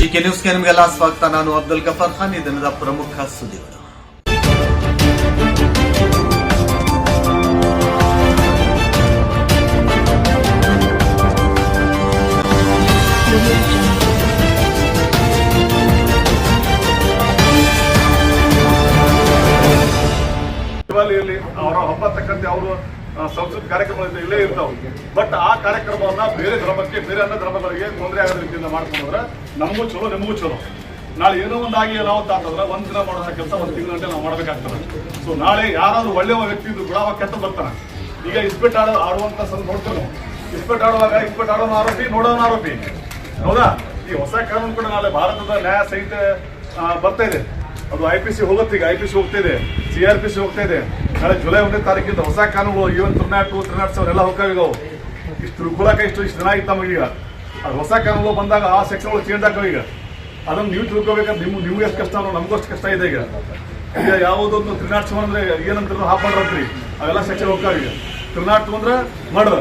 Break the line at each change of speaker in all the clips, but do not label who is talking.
GK ನ್ಯೂಸ್ಗೆ ನಿಮಗೆಲ್ಲ ಸ್ವಾಗತ. ನಾನು ಅಬ್ದುಲ್ ಗಫರ್. ಖಾನ್ ಈ ದಿನದ ಪ್ರಮುಖ ಸುದ್ದಿಗಳು
ಅವರ ಹಬ್ಬ ತಕ್ಕಂತೆ ಅವರು ಸಂಸ್ಕೃತಿ ಕಾರ್ಯಕ್ರಮಗಳಿಂದ ಇಲ್ಲೇ ಇರ್ತಾವೆ. ಬಟ್ ಆ ಕಾರ್ಯಕ್ರಮವನ್ನ ಬೇರೆ ಧರ್ಮಕ್ಕೆ, ಬೇರೆ ಅನ್ನ ಧರ್ಮಗಳಿಗೆ ತೊಂದರೆ ಆಗದ ರೀತಿಯಿಂದ ಮಾಡ್ಕೊಂಡ್ರೆ ನಮಗೂ ಚಲೋ, ನಿಮಗೂ ಚಲೋ. ನಾಳೆ ಏನೋ ಒಂದಾಗಿ ನಾವು ಅಂತಂದ್ರೆ ಒಂದ್ ದಿನ ಮಾಡುವಂತ ಕೆಲಸ ಒಂದ್ ತಿಂಗಳ ಗಂಟೆ ನಾವು ಮಾಡ್ಬೇಕಾಗ್ತದೆ. ಸೊ ನಾಳೆ ಯಾರಾದ್ರೂ ಒಳ್ಳೆಯ ವ್ಯಕ್ತಿ ಇದ್ದು ಗುಣವ ಕೆಟ್ಟ ಬರ್ತಾನೆ. ಈಗ ಇಸ್ಪೆಟ್ ಆಡೋ, ಆಡುವಂತ ಸಂದ್ ನೋಡ್ತೇನೆ ಇಸ್ಪೆಟ್ ಆಡುವಾಗ ಇಸ್ಪೆಟ್ ಆಡೋನ ಆರೋಪಿ, ನೋಡೋನ ಆರೋಪಿ. ಹೌದಾ? ಈ ಹೊಸ ಕಾನೂನು ಕೂಡ ನಾಳೆ ಭಾರತದ ನ್ಯಾಯ ಸಹಿತ ಬರ್ತಾ ಇದೆ. ಅದು ಐ ಪಿ ಸಿ ಹೋಗುತ್ತೆ ಈಗ ಐ ಪಿ ಸಿ ಹೋಗ್ತಾ ಇದೆ ಸಿ ಆರ್ ಪಿ ಸಿ ಹೋಗ್ತಾ ಇದೆ. ನಾಳೆ ಜುಲೈ ಒಂದನೇ ತಾರೀಕಿಂದ ಹೊಸ ಕಾನೂನುಗಳು ಇವನ್ ತ್ರಿನಾಟ್ ತ್ರಿನಾಟ್ ಸೆವೆನ್ ಎಲ್ಲ ಹೋಗ್ತಾವೆ ಈಗ ಅವು. ಇಷ್ಟು ತಿಳ್ಕೊಳಕ್ಕೆ ಇಷ್ಟು ಇಷ್ಟು ಜನ ನಮಗೆ ಈಗ ಅದು ಹೊಸ ಕಾನೂನುಗಳು ಬಂದಾಗ ಆ ಸೆಕ್ಷನ್ಗಳು ಚೇಂಜ್ ಆಗ್ತಾವೆ ಈಗ. ಅದನ್ನು ನೀವು ತಿಳ್ಕೊಬೇಕಾದ್ರೆ ನಿಮ್ಮ ನಿಮ್ಗೆ ಎಷ್ಟು ಕಷ್ಟ ಅನ್ನೋ ಅಷ್ಟು ಕಷ್ಟ ಇದೆ ಈಗ. ಈಗ ಯಾವುದೊಂದು ತ್ರಿನಾಟ್ ಸೆವೆನ್ ಅಂದ್ರೆ ಏನಂತ ಹಾಫ್ ಮಾಡ್ರಿ ಅವೆಲ್ಲ ಸೆಕ್ಷನ್ ಹೋಗ್ತಾವೆ ಈಗ. ತ್ರಿನಾಟ್ ಅಂದ್ರೆ ಮರ್ಡರ್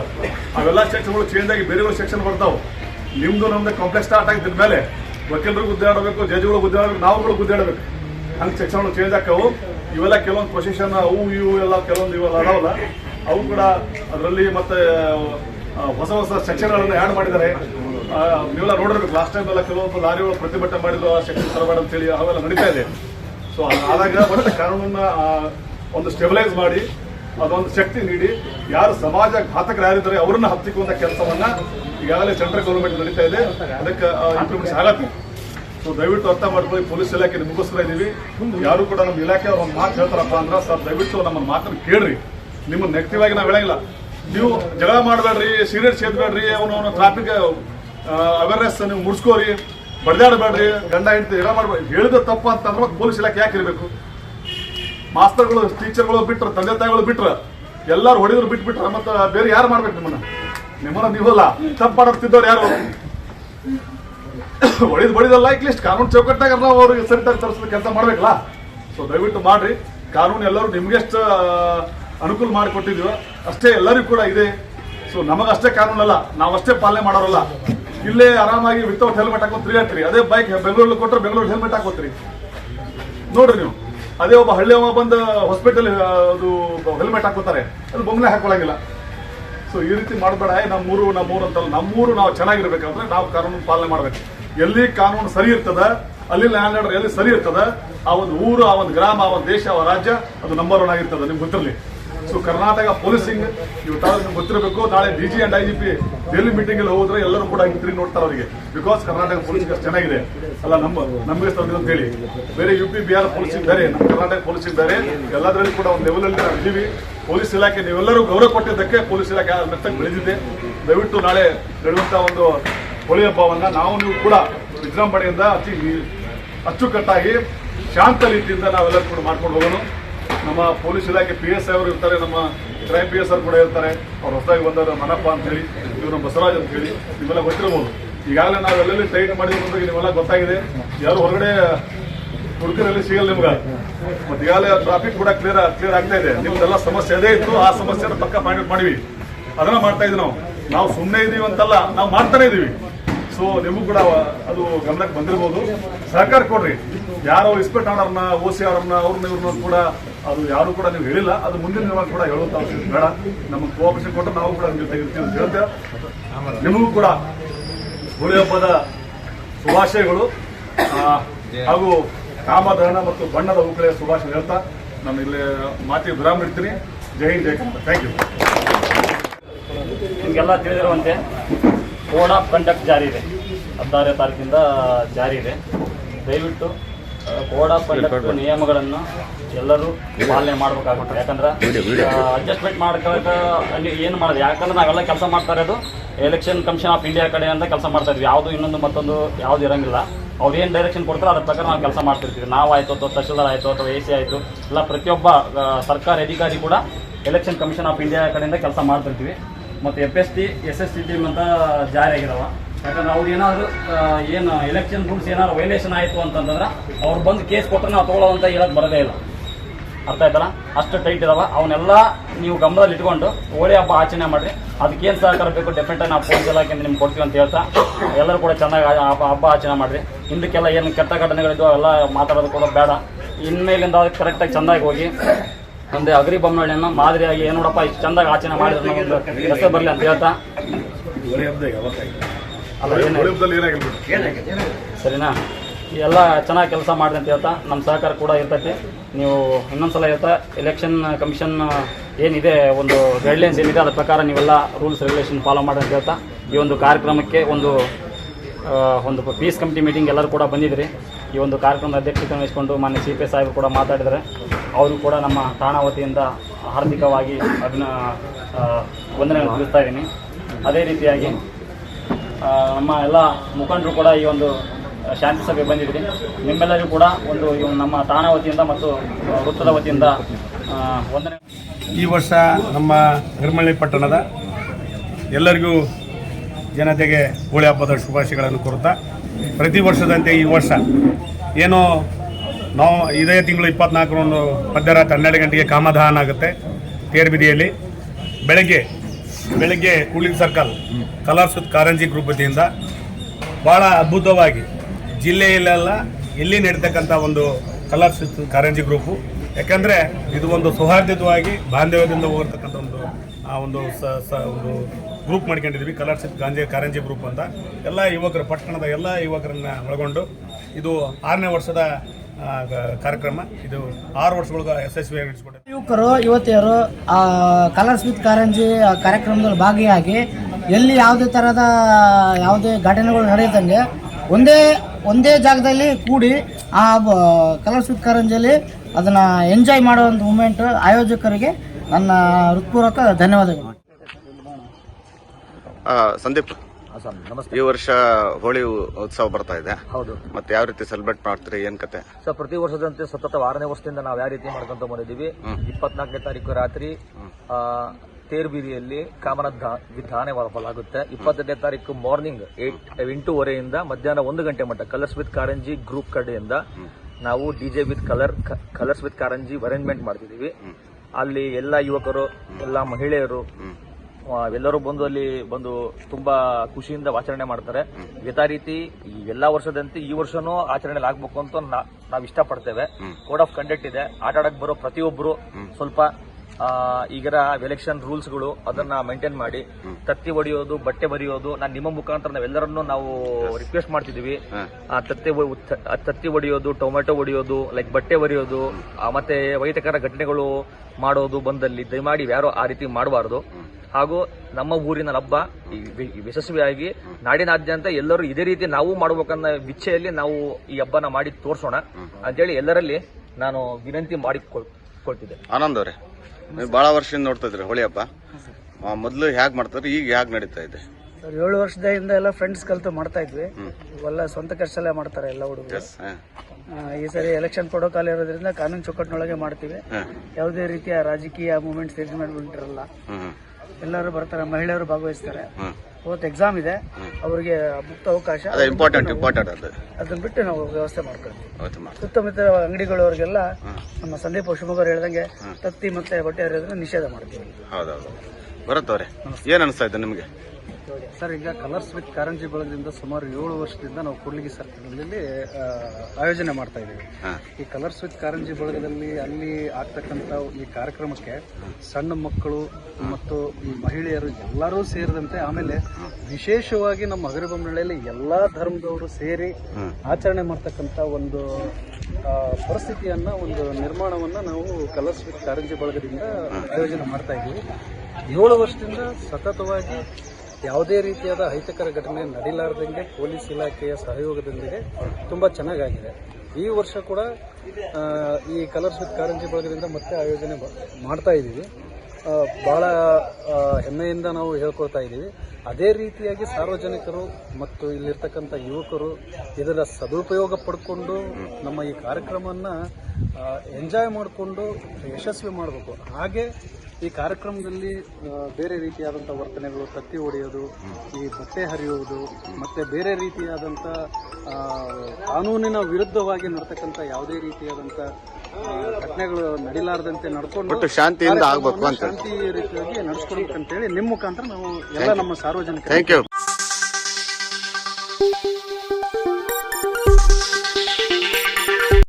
ಅವೆಲ್ಲ ಸೆಕ್ಷನ್ಗಳು ಚೇಂಜ್ ಆಗಿ ಬೇರೆ ಬೇರೆ ಸೆಕ್ಷನ್ ಬರ್ತಾವೆ. ನಿಮ್ದು ನಮ್ದು ಕಾಂಪ್ಲೆಕ್ಸ್ ಸ್ಟಾರ್ಟ್ ಆಗಿದ್ದ ಮೇಲೆ ವಕೀಲರು ಗುದ್ದಾಡಬೇಕು ಜಡ್ಜ್ಗಳು ಗುದ್ದಾಡಬೇಕು, ನಾವುಗಳು ಗುದ್ದಾಡಬೇಕು. ಹಂಗೆ ಸೆಕ್ಷನ್ಗಳು ಚೇಂಜ್ ಆಕ್ಕವು ಇವೆಲ್ಲ ಕೆಲವೊಂದು ಪೊಸಿಷನ್ ಅವು ಇವು ಎಲ್ಲ ಕೆಲವೊಂದು ಇವೆಲ್ಲ ಅದಾವಲ್ಲ. ಅವು ಕೂಡ ಅದರಲ್ಲಿ ಮತ್ತೆ ಹೊಸ ಹೊಸ ಸೆಕ್ಷನ್ಗಳನ್ನು ಆ್ಯಡ್ ಮಾಡಿದ್ದಾರೆ. ನೀವೆಲ್ಲ ನೋಡಿರ್ಬೇಕು ಲಾಸ್ಟ್ ಟೈಮ್ ಎಲ್ಲ ಕೆಲವೊಂದು ಲಾರಿಗಳು ಪ್ರತಿಭಟನೆ ಮಾಡಿದ್ರು ಆ ಸೆಕ್ಷನ್ ತರಬೇಡ ಅಂತೇಳಿ ಅವೆಲ್ಲ ನಡೀತಾ ಇದೆ. ಸೊ ಆದಾಗ ಮತ್ತೆ ಕಾನೂನನ್ನ ಒಂದು ಸ್ಟೆಬಿಲೈಸ್ ಮಾಡಿ, ಅದೊಂದು ಶಕ್ತಿ ನೀಡಿ, ಯಾರು ಸಮಾಜ ಘಾತಕರು ಯಾರಿದ್ದಾರೆ, ಅವರನ್ನ ಹತ್ತಿಕ್ಕುವಂತ ಕೆಲಸವನ್ನ ಈಗಾಗಲೇ ಸೆಂಟ್ರಲ್ ಗೌರ್ಮೆಂಟ್ ನಡೀತಾ ಇದೆ. ಅದಕ್ಕೆ ಇಂಪ್ರೂವ್ಮೆಂಟ್ಸ್ ಆಗತ್ತೆ. ಸೊ ದಯವಿಟ್ಟು ಅರ್ಥ ಮಾಡ್ಕೊಳ್ಳಿ, ಪೊಲೀಸ್ ಇಲಾಖೆ ನಿಮಗೋಸ್ಕರ ಇದೀವಿ ಯಾರು ಕೂಡ ನಮ್ಮ ಇಲಾಖೆ ಒಂದು ಮಾತು ಹೇಳ್ತಾರಪ್ಪ ಅಂದ್ರೆ, ಸರ್, ದಯವಿಟ್ಟು ನಮ್ಮ ಮಾತನ್ನು ಕೇಳ್ರಿ. ನಿಮ್ಮ ನೆಗೆಟಿವ್ ಆಗಿ ನಾವು ಹೇಳಂಗಿಲ್ಲ. ನೀವು ಜಗಳ ಮಾಡಬೇಡ್ರಿ ಸೀರಿಯಸ್ ಸೇದ್ಬೇಡ್ರಿ, ಅವನು ಟ್ರಾಫಿಕ್ ಅವೇರ್ನೆಸ್ ನೀವು ಮುಡ್ಸ್ಕೋರಿ ಬಡ್ದಾಡಬೇಡ್ರಿ, ಗಂಡ, ಹೆಂಡತಿ ಜಗಳ ಮಾಡಬೇಡ ಹೇಳಿದ ತಪ್ಪು ಅಂತಂದ್ರೆ ಪೊಲೀಸ್ ಇಲಾಖೆ ಯಾಕೆ ಇರಬೇಕು? ಮಾಸ್ತರ್ಗಳು ಟೀಚರ್ಗಳು ಬಿಟ್ರ, ತಂದೆ ತಾಯಿಗಳು ಬಿಟ್ರ, ಎಲ್ಲರೂ ಹೊಡಿದ್ರು ಬಿಟ್ಬಿಟ್ರೆ, ಮತ್ತೆ ಬೇರೆ ಯಾರು ಮಾಡ್ಬೇಕು ನಿಮ್ಮನ್ನ? ನಿಮ್ಮನ್ನ ನೀವಲ್ಲ. ತಪ್ಪು ಯಾರು? ಹೊಡಿದ್ ಬಡಿದಲ್ಲ ಲಿಸ್ಟ್ ಕಾನೂನು ಚೌಕಟ್ಟಾಗ ನಾವು ಅವ್ರಿಗೆ ಸರಿತಾಗಿ ತರಿಸಿದ ಕೆಲಸ ಮಾಡ್ಬೇಕಲ್ಲ? ಸೊ ದಯವಿಟ್ಟು ಮಾಡ್ರಿ. ಕಾನೂನು ಎಲ್ಲರೂ ನಿಮ್ಗೆಷ್ಟು ಅನುಕೂಲ ಮಾಡಿಕೊಟ್ಟಿದೀವೋ, ಅಷ್ಟೇ ಎಲ್ಲರಿಗೂ ಕೂಡ ಇದೆ. ಸೊ ನಮಗಷ್ಟೇ ಕಾನೂನಲ್ಲ, ನಾವಷ್ಟೇ ಪಾಲನೆ ಮಾಡೋರಲ್ಲ. ಇಲ್ಲೇ ಆರಾಮಾಗಿ ವಿತೌಟ್ ಹೆಲ್ಮೆಟ್ ಹಾಕೊಂಡು ತಿರುಗಾಡ್ತೀರಿ ಅದೇ ಬೈಕ್ ಬೆಂಗಳೂರಲ್ಲಿ ಕೊಟ್ಟರೆ ಬೆಂಗಳೂರು ಹೆಲ್ಮೆಟ್ ಹಾಕೋತೀರಿ ನೋಡ್ರಿ ನೀವು. ಅದೇ ಒಬ್ಬ ಹಳ್ಳಿಯವ ಬಂದು ಹಾಸ್ಪಿಟಲ್ ಅದು ಹೆಲ್ಮೆಟ್ ಹಾಕೋತಾರೆ ಅದು ಬೊಮ್ಮನೆ ಹಾಕೊಳ್ಳಂಗಿಲ್ಲ. ಸೊ ಈ ರೀತಿ ಮಾಡಬೇಡ. ನಮ್ಮೂರು ನಮ್ಮೂರು ಅಂತಲ್ಲ. ನಮ್ಮೂರು ನಾವು ಚೆನ್ನಾಗಿರ್ಬೇಕಂದ್ರೆ ನಾವು ಕಾನೂನು ಪಾಲನೆ ಮಾಡ್ಬೇಕು. ಎಲ್ಲಿ ಕಾನೂನು ಸರಿ ಇರ್ತದ ಅಲ್ಲಿ ಲ್ಯಾಂಡ್ ಆರ್ಡರ್ ಎಲ್ಲಿ ಸರಿ ಇರ್ತದ, ಆ ಒಂದು ಊರು, ಆ ಒಂದು ಗ್ರಾಮ, ಆ ಒಂದು ದೇಶ, ಆ ರಾಜ್ಯ, ಅದು ನಂಬರ್ ಒನ್ ಆಗಿರ್ತದೆ, ನಿಮ್ಗೆ ಗೊತ್ತಿರಲಿ. ಸೊ ಕರ್ನಾಟಕ ಪೊಲೀಸಿಂಗ್ ಇವು ತಾವು ನಿಮ್ಗೆ ಗೊತ್ತಿರಬೇಕು, ನಾಳೆ D G and I G P Delhi meeting ಅಲ್ಲಿ ಹೋದ್ರೆ ಎಲ್ಲರೂ ಕೂಡ ತಿರುಗಿ ನೋಡ್ತಾರೆ ಅವರಿಗೆ. ಬಿಕಾಸ್ ಕರ್ನಾಟಕ ಪೊಲೀಸಿಂಗ್ ಅಷ್ಟು ಚೆನ್ನಾಗಿದೆ. ಅಲ್ಲ, ನಮ್ಮ ನಮಗೆ ಅಂತ ಹೇಳಿ ಬೇರೆ ಯು ಪಿ ಬಿಹಾರ್ ಪೊಲೀಸಿಂಗ್ ಬೇರೆ, ನಮ್ಮ ಕರ್ನಾಟಕ ಪೊಲೀಸಿಂಗ್ ಬೇರೆ, ಎಲ್ಲದರಲ್ಲಿ ಕೂಡ ಒಂದು ಲೆವೆಲಲ್ಲಿ ನಾವು ಇದ್ದೀವಿ. ಪೊಲೀಸ್ ಇಲಾಖೆ, ನೀವೆಲ್ಲರೂ ಗೌರವ ಕೊಟ್ಟಿದ್ದಕ್ಕೆ ಪೊಲೀಸ್ ಇಲಾಖೆ ಮೆತ್ತಗೆ ಬೆಳೆದಿದೆ. ದಯವಿಟ್ಟು ನಾಳೆ ನಡೆಯುವಂತಹ ಒಂದು ಹೋಳಿ ಹಬ್ಬವನ್ನು ನಾವು ನೀವು ಕೂಡ ವಿಜೃಂಭಣೆಯಿಂದ ಅತಿ ಅಚ್ಚುಕಟ್ಟಾಗಿ ಶಾಂತ ರೀತಿಯಿಂದ ನಾವೆಲ್ಲರೂ ಕೂಡ ಮಾಡ್ಕೊಂಡು ಹೋಗೋಣ. ನಮ್ಮ ಪೊಲೀಸ್ ಇಲಾಖೆ ಪಿ ಎಸ್ ಐ ಅವರು ಇರ್ತಾರೆ, ನಮ್ಮ ಕ್ರೈಮ್ ಪಿ ಎಸ್ ಅವರು ಕೂಡ ಇರ್ತಾರೆ. ಅವ್ರು ಹೊಸದಾಗಿ ಬಂದವರು ಮನಪ್ಪ ಅಂತ ಹೇಳಿ, ಇವ್ರು ನಮ್ಮ ಬಸವರಾಜ್ ಅಂತ ಹೇಳಿ, ನಿಮ್ಮೆಲ್ಲ ಗೊತ್ತಿರಬಹುದು. ಈಗಾಗಲೇ ನಾವು ಎಲ್ಲೆಲ್ಲಿ ಟೈಟ್ ಮಾಡಿದ್ರೆ ನಿಮ್ಮೆಲ್ಲ ಗೊತ್ತಾಗಿದೆ. ಯಾರು ಹೊರಗಡೆ ಹುಡುಗರಲ್ಲಿ ಸಿಗಲ್ಲ ನಿಮ್ಗೆ. ಮತ್ತೆ ಈಗಾಗಲೇ ಟ್ರಾಫಿಕ್ ಕೂಡ ಕ್ಲಿಯರ್ ಕ್ಲಿಯರ್ ಆಗ್ತಾ ಇದೆ. ನಿಮ್ದೆಲ್ಲ ಸಮಸ್ಯೆ ಅದೇ ಇತ್ತು, ಆ ಸಮಸ್ಯೆನ ಪಕ್ಕ ಮಾಡಿ ಮಾಡಿವಿ ಅದನ್ನ ಮಾಡ್ತಾ ಇದ್ವಿ ನಾವು. ನಾವು ಸುಮ್ಮನೆ ಇದೀವಿ ಅಂತಲ್ಲ, ನಾವು ಮಾಡ್ತಾನೆ ಇದೀವಿ. ಸೊ ನಿಮಗೂ ಕೂಡ ಅದು ಗಮನಕ್ಕೆ ಬಂದಿರಬಹುದು ಸಹಕಾರ ಕೊಡ್ರಿ. ಯಾರೋ ಇಸ್ಪೆಟ್ ಅವರನ್ನ ಓ ಸಿ ಅವ್ರನ್ನ ಅವ್ರನ್ನ ಇವ್ರನ್ನ ಕೂಡ ಅದು ಯಾರು ಕೂಡ ನೀವು ಹೇಳಿಲ್ಲ. ಅದು ಮುಂದಿನ ದಿನವಾಗಿ ಕೂಡ ಹೇಳುವಂತ ಅವಶ್ಯಕತೆ ಬೇಡ. ನಮಗೆ ಕೋಆಪರೇಷನ್ ಕೊಟ್ಟರೆ ನಾವು ಕೂಡ ನಿಮ್ಗೆ ಇರ್ತೀವಿ ಅಂತ ಹೇಳ್ತೇವೆ. ನಿಮಗೂ ಕೂಡ ಹೋಳಿ ಹಬ್ಬದ ಶುಭಾಶಯಗಳು. ಹಾಗೂ ಕಾಮಧರಣ ಮತ್ತು ಬಣ್ಣದ ಹೂಕಳೆಯ ಶುಭಾಶಯ ಹೇಳ್ತಾ ನಾನು ಇಲ್ಲಿ ಮಾತಿಗೆ ವಿರಾಮ ಇಡ್ತೀನಿ. ಜೈ ಹಿಂದ್, ಜೈ ಥ್ಯಾಂಕ್ ಯು
ನಿಮಗೆಲ್ಲ ತಿಳಿದಿರುವಂತೆ ಕೋಡ್ ಆಫ್ ಕಂಡಕ್ಟ್ ಜಾರಿ ಇದೆ. ಹದಿನಾರನೇ ತಾರೀಕಿಂದ ಜಾರಿ ಇದೆ. ದಯವಿಟ್ಟು ಕೋಡ್ ಆಫ್ ಕಂಡಕ್ಟ್ ನಿಯಮಗಳನ್ನು ಎಲ್ಲರೂ ಪಾಲನೆ ಮಾಡಬೇಕಾಗುತ್ತೆ. ಯಾಕಂದ್ರೆ ಅಡ್ಜಸ್ಟ್ಮೆಂಟ್ ಮಾಡ್ಕೊಳಕ್ಕೆ ಏನು ಮಾಡೋದು? ಯಾಕಂದ್ರೆ ನಾವೆಲ್ಲ ಕೆಲಸ ಮಾಡ್ತಾ ಇರೋದು ಎಲೆಕ್ಷನ್ ಕಮಿಷನ್ ಆಫ್ ಇಂಡಿಯಾ ಕಡೆಯಿಂದ ಕೆಲಸ ಮಾಡ್ತಾ ಇದ್ವಿ. ಯಾವುದು ಇನ್ನೊಂದು ಮತ್ತೊಂದು ಯಾವುದು ಇರಂಗಿಲ್ಲ. ಅವ್ರು ಏನು ಡೈರೆಕ್ಷನ್ ಕೊಡ್ತಾರೋ ಅದ್ರ ಪ್ರಕಾರ ನಾವು ಕೆಲಸ ಮಾಡ್ತಿರ್ತೀವಿ. ನಾವು ಆಯಿತು ಅಥವಾ ತಹಶೀಲ್ದಾರ್ ಆಯಿತು ಅಥವಾ ಎ ಸಿ ಆಯಿತು ಇಲ್ಲ ಪ್ರತಿಯೊಬ್ಬ ಸರ್ಕಾರಿ ಅಧಿಕಾರಿ ಕೂಡ ಎಲೆಕ್ಷನ್ ಕಮಿಷನ್ ಆಫ್ ಇಂಡಿಯಾ ಕಡೆಯಿಂದ ಕೆಲಸ ಮಾಡ್ತಿರ್ತೀವಿ. ಮತ್ತು F S T S S T team ಅಂತ ಜಾರಿ ಆಗಿದಾವ ಯಾಕಂದ್ರೆ ಅವ್ರು ಏನಾದ್ರು ಏನು ಎಲೆಕ್ಷನ್ ರೂಲ್ಸ್ ಏನಾದ್ರು ವೈಲೇಷನ್ ಆಯಿತು ಅಂತಂದ್ರೆ ಅವ್ರು ಬಂದು ಕೇಸ್ ಕೊಟ್ಟರೆ ನಾವು ತೊಗೊಳ್ಳೋವಂತ ಹೇಳಕ್ ಬರೋದೇ ಇಲ್ಲ. ಅರ್ಥ ಆಯ್ತಲ್ಲ? ಅಷ್ಟು ಟೈಟ್ ಇದಾವ. ಅವನ್ನೆಲ್ಲ ನೀವು ಗಮನದಲ್ಲಿ ಇಟ್ಕೊಂಡು ಹೋಳಿ ಹಬ್ಬ ಆಚರಣೆ ಮಾಡಿರಿ. ಅದಕ್ಕೇನು ಸಹಕಾರ ಬೇಕು? ಡೆಫಿನೆಟ್ ನಾವು ಪೊಲೀಸ್ ಇಲಾಖೆಯಿಂದ ನಿಮ್ಗೆ ಕೊಡ್ತೀವಿ ಅಂತ ಹೇಳ್ತಾ, ಎಲ್ಲರೂ ಕೂಡ ಚೆನ್ನಾಗಿ ಹಬ್ಬ ಆಚರಣೆ ಮಾಡಿರಿ. ಹಿಂದಕ್ಕೆಲ್ಲ ಏನು ಕೆಟ್ಟ ಘಟನೆಗಳಿದ್ದು ಅವೆಲ್ಲ ಮಾತಾಡೋದು ಕೂಡ ಬೇಡ. ಇನ್ಮೇಲಿಂದ ಕರೆಕ್ಟಾಗಿ ಚೆನ್ನಾಗಿ ಹೋಗಿ ಒಂದು ಅಗ್ರಿ ಬೊಮ್ಮನಹಳ್ಳಿಯನ್ನು ಮಾದರಿಯಾಗಿ ಏನು ನೋಡಪ್ಪ, ಇಷ್ಟು ಚಂದಾಗಿ ಆಚರಣೆ ಮಾಡಿದ್ರು ಒಂದು ಹೆಸರು ಬರಲಿ ಅಂತ ಹೇಳ್ತಾ. ಅಲ್ಲ ಸರಿನಾ? ಎಲ್ಲ ಚೆನ್ನಾಗಿ ಕೆಲಸ ಮಾಡಿದೆ ಅಂತ ಹೇಳ್ತಾ ನಮ್ಮ ಸಹಕಾರ ಕೂಡ ಇರ್ತೈತಿ. ನೀವು ಇನ್ನೊಂದ್ಸಲ ಹೇಳ್ತಾ ಎಲೆಕ್ಷನ್ ಕಮಿಷನ್ ಏನಿದೆ, ಒಂದು ಗೈಡ್ಲೈನ್ಸ್ ಏನಿದೆ, ಅದ್ರ ಪ್ರಕಾರ ನೀವೆಲ್ಲ ರೂಲ್ಸ್ ರೆಗ್ಯುಲೇಷನ್ ಫಾಲೋ ಮಾಡಿ ಅಂತ ಹೇಳ್ತಾ, ಈ ಒಂದು ಕಾರ್ಯಕ್ರಮಕ್ಕೆ ಒಂದು ಒಂದು ಪೀಸ್ ಕಮಿಟಿ ಮೀಟಿಂಗ್ ಎಲ್ಲರೂ ಕೂಡ ಬಂದಿದ್ರಿ. ಈ ಒಂದು ಕಾರ್ಯಕ್ರಮದ ಅಧ್ಯಕ್ಷತೆ ವಹಿಸಿಕೊಂಡು ಮಾನ್ಯ ಸಿ ಪಿ ಸಾಹೇಬರು ಕೂಡ ಮಾತಾಡಿದರೆ ಅವರು ಕೂಡ ನಮ್ಮ ತಾಣ ವತಿಯಿಂದ ಹಾರ್ದಿಕವಾಗಿ ಅದನ್ನ ವಂದನೆಗಳನ್ನು ತಿಳಿಸ್ತಾ ಇದ್ದೀನಿ. ಅದೇ ರೀತಿಯಾಗಿ ನಮ್ಮ ಎಲ್ಲ ಮುಖಂಡರು ಕೂಡ ಈ ಒಂದು ಶಾಂತಿ ಸಭೆ ಬಂದಿದ್ದೀನಿ ನಿಮ್ಮೆಲ್ಲರಿಗೂ ಕೂಡ ಒಂದು ನಮ್ಮ ತಾಣ ವತಿಯಿಂದ ಮತ್ತು ವೃತ್ತದ ವತಿಯಿಂದ ವಂದನೆ
ಈ ವರ್ಷ ನಮ್ಮ ಹಿರಮಳ್ಳಿ ಪಟ್ಟಣದ ಎಲ್ಲರಿಗೂ ಜನತೆಗೆ ಹೋಳಿ ಹಬ್ಬದ ಶುಭಾಶಯಗಳನ್ನು ಕೋರುತ್ತಾ, ಪ್ರತಿ ವರ್ಷದಂತೆ ಈ ವರ್ಷ ಏನು ನಾವು ಇದೇ ತಿಂಗಳು ಇಪ್ಪತ್ನಾಲ್ಕರಂದು ಮಧ್ಯರಾತ್ರಿ ಹನ್ನೆರಡು ಗಂಟೆಗೆ ಕಾಮಧಾನ ಆಗುತ್ತೆ. ತೇರು ಬೀದಿಯಲ್ಲಿ. ಬೆಳಗ್ಗೆ ಬೆಳಗ್ಗೆ cooling circle, colours with Karanji group ವತಿಯಿಂದ ಭಾಳ ಅದ್ಭುತವಾಗಿ ಜಿಲ್ಲೆಯಲ್ಲೆಲ್ಲ ಎಲ್ಲಿ ನಡೀತಕ್ಕಂಥ ಒಂದು ಕಲರ್ಸ್ ವಿತ್ ಕಾರಂಜಿ ಗ್ರೂಪು. ಯಾಕಂದರೆ ಇದು ಒಂದು ಸೌಹಾರ್ದಯುತವಾಗಿ ಬಾಂಧವ್ಯದಿಂದ ಹೋಗಿರ್ತಕ್ಕಂಥ ಒಂದು, ಆ ಒಂದು ಸ ಸ, ಒಂದು ಗ್ರೂಪ್ ಮಾಡ್ಕೊಂಡಿದ್ವಿ, colours with Ganji, Karanji group ಅಂತ. ಎಲ್ಲ ಯುವಕರು, ಪಟ್ಟಣದ ಎಲ್ಲ ಯುವಕರನ್ನ ಒಳಗೊಂಡು ಇದು ಆರನೇ ವರ್ಷದ ಕಾರ್ಯಕ್ರಮ. ಇದು ಆರು ವರ್ಷಗಳಿಗೆ ಯಶಸ್ವಿಯಾಗಿ ನಡೆಸಿಕೊಟ್ಟಿದೆ.
ಯುವಕರು ಯುವತಿಯರು ಆ, ಕಲರ್ಸ್ ವಿತ್ ಕಾರಂಜಿ ಆ ಕಾರ್ಯಕ್ರಮದಲ್ಲಿ ಭಾಗಿಯಾಗಿ ಎಲ್ಲಿ ಯಾವುದೇ ಥರದ ಯಾವುದೇ ಘಟನೆಗಳು ನಡೆಯದಂಗೆ ಒಂದೇ ಒಂದೇ ಜಾಗದಲ್ಲಿ ಕೂಡಿ ಆ ಬ- ಕಲರ್ಸ್ ವಿತ್ ಕಾರಂಜಿಯಲ್ಲಿ ಅದನ್ನು ಎಂಜಾಯ್ ಮಾಡುವಂಥ ಮೂಮೆಂಟ್ ಆಯೋಜಕರಿಗೆ ನನ್ನ ಹೃತ್ಪೂರ್ವಕ ಧನ್ಯವಾದಗಳು.
ನಮಸ್ತೆ. ಈ ವರ್ಷ ಹೋಳಿ ಉತ್ಸವ ಬರ್ತಾ ಇದೆ.
ಹೌದು.
ಮತ್ತೆ ಯಾವ ರೀತಿ ಸೆಲೆಬ್ರೇಟ್ ಮಾಡ್ತೀರಿ ಏನ್ ಕತೆ?
ಸರ್ ಪ್ರತಿ ವರ್ಷದಂತೆ ಸತತ ಆರನೇ ವರ್ಷದಿಂದ ನಾವು ಯಾವ ರೀತಿ ಮಾಡ್ಕೊಂತ ಬಂದಿದ್ದೀವಿ? ಇಪ್ಪತ್ನಾಲ್ಕನೇ ತಾರೀಕು ರಾತ್ರಿ ತೇರ್ಬೀದಿಯಲ್ಲಿ ತೇರು ಬೀದಿಯಲ್ಲಿ ಕಾಮನ ವಿಧಾನ ಬಲಾಗುತ್ತೆ ಇಪ್ಪತ್ತನೇ ತಾರೀಕು ಮಾರ್ನಿಂಗ್ ಏಟ್ ಎಂಟೂವರೆಯಿಂದ ಮಧ್ಯಾಹ್ನ ಒಂದು ಗಂಟೆ ಮಟ್ಟ ಕಲರ್ಸ್ ವಿತ್ ಕಾರಂಜಿ ಗ್ರೂಪ್ ಕಡೆಯಿಂದ ನಾವು DJ with colour colours with Karanji arrangement ಮಾಡ್ತಿದ್ದೀವಿ. ಅಲ್ಲಿ ಎಲ್ಲ ಯುವಕರು ಎಲ್ಲ ಮಹಿಳೆಯರು ಎಲ್ಲರೂ ಬಂದು ಅಲ್ಲಿ ಬಂದು ತುಂಬಾ ಖುಷಿಯಿಂದ ಆಚರಣೆ ಮಾಡ್ತಾರೆ. ಇದೇ ರೀತಿ ಈ ಎಲ್ಲಾ ವರ್ಷದಂತೆ ಈ ವರ್ಷನೂ ಆಚರಣೆ ಆಗ್ಬೇಕು ಅಂತ ನಾವ್ ಇಷ್ಟಪಡ್ತೇವೆ. ಕೋಡ್ ಆಫ್ ಕಂಡಕ್ಟ್ ಇದೆ. ಆಟ ಆಡಕ್ ಬರೋ ಪ್ರತಿಯೊಬ್ರು ಸ್ವಲ್ಪ ಆ, ಈಗಿನ ಎಲೆಕ್ಷನ್ ರೂಲ್ಸ್ಗಳು ಅದನ್ನ ಮೇಂಟೈನ್ ಮಾಡಿ ತತ್ತಿ ಒಡೆಯೋದು ಬಟ್ಟೆ ಬರೆಯೋದು ನಾನು ನಿಮ್ಮ ಮುಖಾಂತರ ನಾವೆಲ್ಲರನ್ನೂ ನಾವು ರಿಕ್ವೆಸ್ಟ್ ಮಾಡ್ತಿದೀವಿ ಆ ತತ್ತಿ ತತ್ತಿ ಒಡೆಯೋದು ಟೊಮೆಟೊ ಒಡೆಯೋದು ಲೈಕ್ ಬಟ್ಟೆ ಬರೆಯೋದು ಮತ್ತೆ ವೈಯಕ್ತಿಕರ ಘಟನೆಗಳು ಮಾಡೋದು ಬಂದಲ್ಲಿ ದಯಮಾಡಿ ಯಾರು ಆ ರೀತಿ ಮಾಡಬಾರದು. ಹಾಗೂ ನಮ್ಮ ಊರಿನ ಹಬ್ಬ ಯಶಸ್ವಿಯಾಗಿ ನಾಡಿನಾದ್ಯಂತ ಎಲ್ಲರೂ ಇದೇ ರೀತಿ ನಾವು ಮಾಡ್ಬೇಕನ್ನ ಇಚ್ಛೆಯಲ್ಲಿ ನಾವು ಈ ಹಬ್ಬನ ಮಾಡಿ ತೋರಿಸೋಣ ಅಂತೇಳಿ ಎಲ್ಲರಲ್ಲಿ ನಾನು ವಿನಂತಿ ಮಾಡಿಕೊಳ್ತಿದ್ದೆ
ಆನಂದ್ ಅವರೇ ನೀವು ಬಹಳ ವರ್ಷದಿಂದ ನೋಡ್ತಾ ಇದ್ರಿ ಹೋಳಿ ಹಬ್ಬ. ಮೊದಲು ಹ್ಯಾಗ್ ಮಾಡ್ತಾರೆ ಈಗ ಹ್ಯಾಗ್ ನಡೀತಾ ಇದೆ?
ಸರ್ ಏಳು ವರ್ಷದಿಂದ ಎಲ್ಲ ಫ್ರೆಂಡ್ಸ್ ಕಲಿತು ಮಾಡ್ತಾ ಇದ್ವಿ. ಇವೆಲ್ಲ ಸ್ವಂತ ಖರ್ಚಲ್ಲೇ ಮಾಡ್ತಾರೆ ಎಲ್ಲ ಹುಡುಗರು. ಈ ಸರಿ ಎಲೆಕ್ಷನ್ ಪ್ರೋಟೋಕಾಲ್ ಇರೋದ್ರಿಂದ ಕಾನೂನು ಚೌಕಟ್ಟಿನೊಳಗೆ ಮಾಡ್ತೀವಿ. ಯಾವುದೇ ರೀತಿಯ ರಾಜಕೀಯ ಮೂವ್ಮೆಂಟ್ ಇರಲ್ಲ
ಹ್ಮ್ ಹ್ಮ್.
ಎಲ್ಲರೂ ಬರ್ತಾರೆ ಮಹಿಳೆಯರು ಭಾಗವಹಿಸ್ತಾರೆ. ಇವತ್ತು ಎಕ್ಸಾಮ್ ಇದೆ. ಅವರಿಗೆ ಮುಕ್ತ ಅವಕಾಶ.
ಇಂಪಾರ್ಟೆಂಟ್ ಇಂಪಾರ್ಟೆಂಟ್ ಅದು.
ಅದನ್ನ ಬಿಟ್ಟು ನಾವು ವ್ಯವಸ್ಥೆ ಮಾಡ್ಕೊಳ್ತೀವಿ.
ಸುತ್ತಮುತ್ತ ಅಂಗಡಿಗಳು
ಸುತ್ತಮುತ್ತ ಅಂಗಡಿಗಳವರಿಗೆಲ್ಲ ನಮ್ಮ ಸಂದೀಪ್ ಶಿವಮೊಗ್ಗರು ಹೇಳ್ದಂಗೆ ತತ್ತಿ ಮತ್ತೆ ಬಟ್ಟೆ ಹರಿಯೋದನ್ನ ನಿಷೇಧ ಮಾಡ್ತೀವಿ.
ಹೌದೌದು. ಭರತ್ ಅವ್ರೆ ಏನ್ ಅನಿಸ್ತಾ ಇದೆ ನಿಮ್ಗೆ?
ಸರ್ ಈಗ ಕಲರ್ಸ್ ವಿತ್ ಕಾರಂಜಿ ಬಳಗದಿಂದ ಸುಮಾರು ಏಳು ವರ್ಷದಿಂದ ನಾವು ಕೂಡ್ಲಿಗಿ ಸರ್ಕಲ್ನಲ್ಲಿ ಆಯೋಜನೆ ಮಾಡ್ತಾ ಇದ್ದೀವಿ. ಈ ಕಲರ್ಸ್ ವಿತ್ ಕಾರಂಜಿ ಬಳಗದಲ್ಲಿ ಅಲ್ಲಿ ಆಗ್ತಕ್ಕಂಥ ಈ ಕಾರ್ಯಕ್ರಮಕ್ಕೆ ಸಣ್ಣ ಮಕ್ಕಳು ಮತ್ತು ಈ ಮಹಿಳೆಯರು ಎಲ್ಲರೂ ಸೇರಿದಂತೆ ಆಮೇಲೆ ವಿಶೇಷವಾಗಿ ನಮ್ಮ ಹಗರಿಬೊಮ್ಮನಹಳ್ಳಿಯಲ್ಲಿ ಎಲ್ಲ ಧರ್ಮದವರು ಸೇರಿ ಆಚರಣೆ ಮಾಡ್ತಕ್ಕಂಥ ಒಂದು ಪರಿಸ್ಥಿತಿಯನ್ನು ಪರಿಸ್ಥಿತಿಯನ್ನ ಒಂದು ನಿರ್ಮಾಣವನ್ನ ನಾವು ಕಲರ್ಸ್ ವಿತ್ ಕಾರಂಜಿ ಬಳಗದಿಂದ ಆಯೋಜನೆ ಮಾಡ್ತಾ ಇದ್ದೀವಿ. ಏಳು ವರ್ಷದಿಂದ ಸತತವಾಗಿ ಯಾವುದೇ ರೀತಿಯಾದ ಅಹಿತಕರ ಘಟನೆ ನಡೀಲಾರ್ದಂಗೆ ಪೊಲೀಸ್ ಇಲಾಖೆಯ ಸಹಯೋಗದೊಂದಿಗೆ ತುಂಬ ಚೆನ್ನಾಗಾಗಿದೆ. ಈ ವರ್ಷ ಕೂಡ ಈ ಕಲರ್ಸ್ ವಿತ್ ಕಾರಂಜಿ ಬಳಗದಿಂದ ಮತ್ತೆ ಆಯೋಜನೆ ಮಾಡ್ತಾ ಇದ್ದೀವಿ ಬಹಳ ಹೆಮ್ಮೆಯಿಂದ ನಾವು ಹೇಳ್ಕೊಳ್ತಾ ಇದ್ದೀವಿ. ಅದೇ ರೀತಿಯಾಗಿ ಸಾರ್ವಜನಿಕರು ಮತ್ತು ಇಲ್ಲಿರ್ತಕ್ಕಂಥ ಯುವಕರು ಇದರ ಸದುಪಯೋಗ ಪಡ್ಕೊಂಡು ನಮ್ಮ ಈ ಕಾರ್ಯಕ್ರಮವನ್ನು ಎಂಜಾಯ್ ಮಾಡಿಕೊಂಡು ಯಶಸ್ವಿ ಮಾಡಬೇಕು. ಹಾಗೆ ಈ ಕಾರ್ಯಕ್ರಮದಲ್ಲಿ ಬೇರೆ ರೀತಿಯಾದಂಥ ವರ್ತನೆಗಳು ತತ್ತಿ ಹೊಡೆಯೋದು, ಈ ಬಟ್ಟೆ ಹರಿಯುವುದು, ಮತ್ತು ಬೇರೆ ರೀತಿಯಾದಂಥ ಕಾನೂನಿನ ವಿರುದ್ಧವಾಗಿ ನಡ್ತಕ್ಕಂಥ ಯಾವುದೇ ರೀತಿಯಾದಂಥ ಘಟನೆಗಳು ನಡಿಲಾರದಂತೆ ನಡ್ಕೊಂಡು
ಒಟ್ಟು ಶಾಂತಿಯಿಂದ ಆಗ್ಬೇಕು ಅಂತ.
ಶಾಂತಿ ರೀತಿಯಾಗಿ ನಡೆಸ್ಕೊಡ್ಬೇಕಂತೇಳಿ ನಿಮ್ಮ ಮುಖಾಂತರ ನಾವು ಎಲ್ಲ ನಮ್ಮ ಸಾರ್ವಜನಿಕ
ಥ್ಯಾಂಕ್ ಯು